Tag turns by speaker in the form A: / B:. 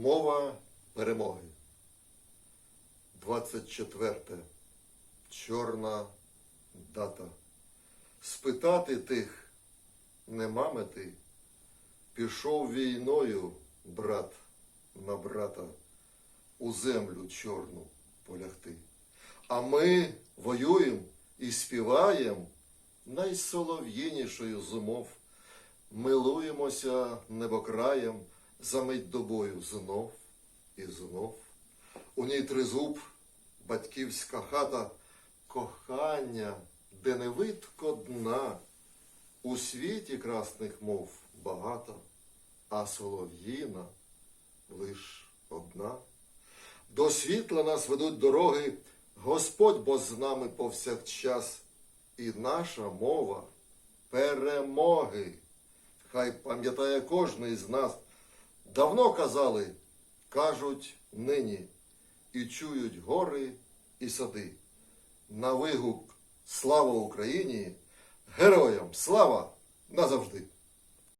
A: Мова перемоги. 24. Чорна дата. Спитати тих нема мети. Пішов війною, брат на брата, у землю чорну полягти. А ми воюємо і співаємо найсолов'їнішою з умов. Милуємося небокраєм за мить до бою знов і знов. У ній тризуб, батьківська хата, кохання, де не видко дна. У світі красних мов багато, а солов'їна лиш одна. До світла нас ведуть дороги, Господь бо з нами повсякчас, і наша мова перемоги. Хай пам'ятає кожний з нас. Давно казали, кажуть нині, і чують гори і сади. На вигук Слава Україні! Героям слава назавжди!